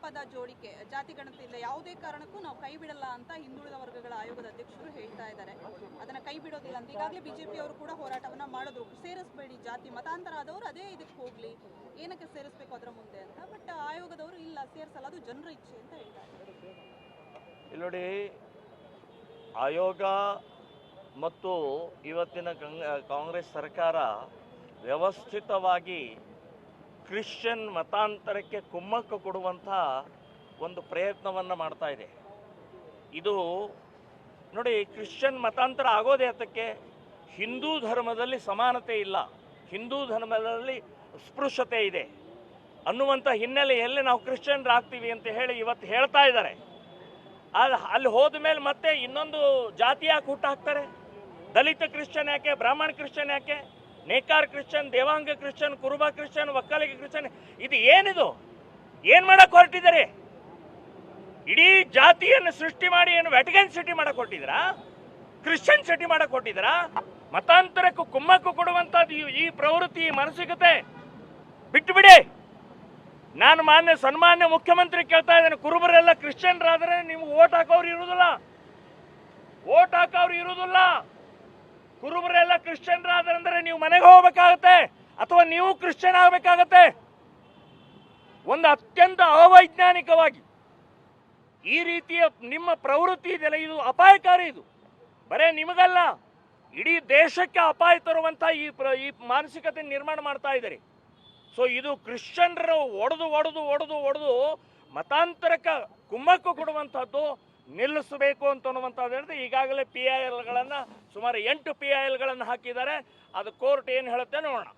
ಪದ ಜೋಡಿಕೆ, ಜಾತಿ ಗಣತಿಯಿಂದ ಯಾವುದೇ ಕಾರಣಕ್ಕೂ ನಾವು ಕೈ ಬಿಡಲ್ಲ ಅಂತ ಹಿಂದುಳಿದ ವರ್ಗಗಳ ಆಯೋಗದ ಅಧ್ಯಕ್ಷರು ಹೇಳ್ತಾ ಇದ್ದಾರೆ. ಅದನ್ನ ಕೈ ಬಿಡೋದಿಲ್ಲ ಅಂತ ಈಗಾಗಲೇ ಬಿಜೆಪಿ ಅವರು ಕೂಡ ಹೋರಾಟವನ್ನ ಮಾಡಿದ್ರು. ಸೇರಿಸಬೇಡಿ ಜಾತಿ, ಮತಾಂತರ ಆದವರು ಅದೇ ಇದಕ್ಕೆ ಹೋಗ್ಲಿ. ಏನಕ್ಕೆ ಸೇರಿಸ್ಬೇಕು ಅದರ ಮುಂದೆ ಅಂತ. ಬಟ್ ಆಯೋಗದವರು ಇಲ್ಲ, ಸೇರಿಸಲ್ಲ, ಅದು ಜನರ ಇಚ್ಛೆ ಅಂತ ಇಲ್ಲಿ ನೋಡಿ, ಆಯೋಗ ಮತ್ತು ಇವತ್ತಿನ ಕಂಗ್- ಕಾಂಗ್ರೆಸ್ ಸರ್ಕಾರ ವ್ಯವಸ್ಥಿತವಾಗಿ ಕ್ರಿಶ್ಚಿಯನ್ ಮತಾಂತರಕ್ಕೆ ಕುಮ್ಮಕ್ಕು ಕೊಡುವಂಥ ಒಂದು ಪ್ರಯತ್ನವನ್ನು ಮಾಡ್ತಾ ಇದೆ. ಇದು ನೋಡಿ ಕ್ರಿಶ್ಚಿಯನ್ ಮತಾಂತರ ಆಗೋದೇ ಅದಕ್ಕೆ ಹಿಂದೂ ಧರ್ಮದಲ್ಲಿ ಸಮಾನತೆ ಇಲ್ಲ. ಹಿಂದೂ ಧರ್ಮದಲ್ಲಿ ಸ್ಪೃಶ್ಯತೆ ಇದೆ. ಅನ್ನುವಂಥ ಹಿನ್ನೆಲೆಯಲ್ಲಿ ನಾವು ಕ್ರಿಶ್ಚಿಯನ್ರಾಗ್ತೀವಿ ಅಂತ ಹೇಳಿ ಇವತ್ತು ಹೇಳ್ತಾ ಇದ್ದಾರೆ. ಅದು ಅಲ್ಲಿ ಹೋದ ಮೇಲೆ ಮತ್ತೆ ಇನ್ನೊಂದು ಜಾತಿ ಯಾಕೆ ಹುಟ್ಟು ಹಾಕ್ತಾರೆ ದಲಿತ ಕ್ರಿಶ್ಚಿಯನ್ ಯಾಕೆ, ಬ್ರಾಹ್ಮಣ ಕ್ರಿಶ್ಚಿಯನ್ ಯಾಕೆ? ನೇಕಾರ Christian, Devanga Christian, Kuruba Christian, Vokkaliga Christian, ಇದು ಏನಿದು? ಏನ್ ಮಾಡಕ್ ಹೊರಟಿದ್ದಾರೆ? ಇಡೀ ಜಾತಿಯನ್ನು ಸೃಷ್ಟಿ ಮಾಡಿ ಏನು ವ್ಯಾಟಿಗನ್ ಸಿಟಿ ಮಾಡಕ್ ಹೊರಟಿದ್ರಾ ಕ್ರಿಶ್ಚಿಯನ್ ಸಿಟಿ ಮಾಡಕ್ ಹೊರಟಿದ್ರಾ ಮತಾಂತರಕ್ಕೂ ಕುಮ್ಮಕ್ಕು ಕೊಡುವಂತದ್ದು ಈ- ಪ್ರವೃತ್ತಿ, ಈ ಮಾನಸಿಕತೆ. ಬಿಟ್ಟು ಬಿಡಿ ನಾನು ಮಾನ್ಯ ಸನ್ಮಾನ್ಯ ಮುಖ್ಯಮಂತ್ರಿ ಕೇಳ್ತಾ ಇದ್ದೇನೆ. ಕುರುಬರೆಲ್ಲ ಕ್ರಿಶ್ಚಿಯನ್ರಾದರೆ ನಿಮ್ಗೆ ಓಟ್ ಹಾಕೋರು ಇರುವುದಿಲ್ಲ. ಓಟ್ ಹಾಕೋರು ಇರುವುದಿಲ್ಲ. ಕುರುಬರೆಲ್ಲ ಕ್ರಿಶ್ಚಿಯನ್ರಾದ್ರೆ ನೀವು ಮನೆಗೆ ಹೋಗ್ಬೇಕಾಗತ್ತೆ ಅಥವಾ ನೀವು ಕ್ರಿಶ್ಚಿಯನ್ ಆಗಬೇಕಾಗತ್ತೆ ಒಂದು ಅತ್ಯಂತ ಅವೈಜ್ಞಾನಿಕವಾಗಿ ಈ ರೀತಿಯ ನಿಮ್ಮ ಪ್ರವೃತ್ತಿ ಇದೆಲ್ಲ ಇದು ಅಪಾಯಕಾರಿ ಇದು. ಬರೇ ನಿಮಗಲ್ಲ, ಇಡೀ ದೇಶಕ್ಕೆ ಅಪಾಯ ತರುವಂತ ಈ ಪ್ರ, ಈ ಮಾನಸಿಕತೆ ನಿರ್ಮಾಣ ಮಾಡ್ತಾ ಇದ್ದಾರೆ. ಸೊ ಇದು ಕ್ರಿಶ್ಚಿಯನ್ರು ಒಡೆದು ಒಡೆದು ಒಡೆದು ಒಡೆದು ಮತಾಂತರಕ್ಕೆ ಕುಮ್ಮಕ್ಕು ಕೊಡುವಂಥದ್ದು ನಿಲ್ಲಿಸಬೇಕು ಅಂತ ಅನ್ನುವಂಥದ್ದು ಹೇಳಿದ್ರೆ ಈಗಾಗಲೇ ಪಿ ಐ ಎಲ್ಗಳನ್ನು ಸುಮಾರು ಎಂಟು ಪಿ ಐ ಎಲ್ಗಳನ್ನು ಹಾಕಿದ್ದಾರೆ. ಅದು ಕೋರ್ಟ್ ಏನು ಹೇಳುತ್ತೆ ನೋಡೋಣ.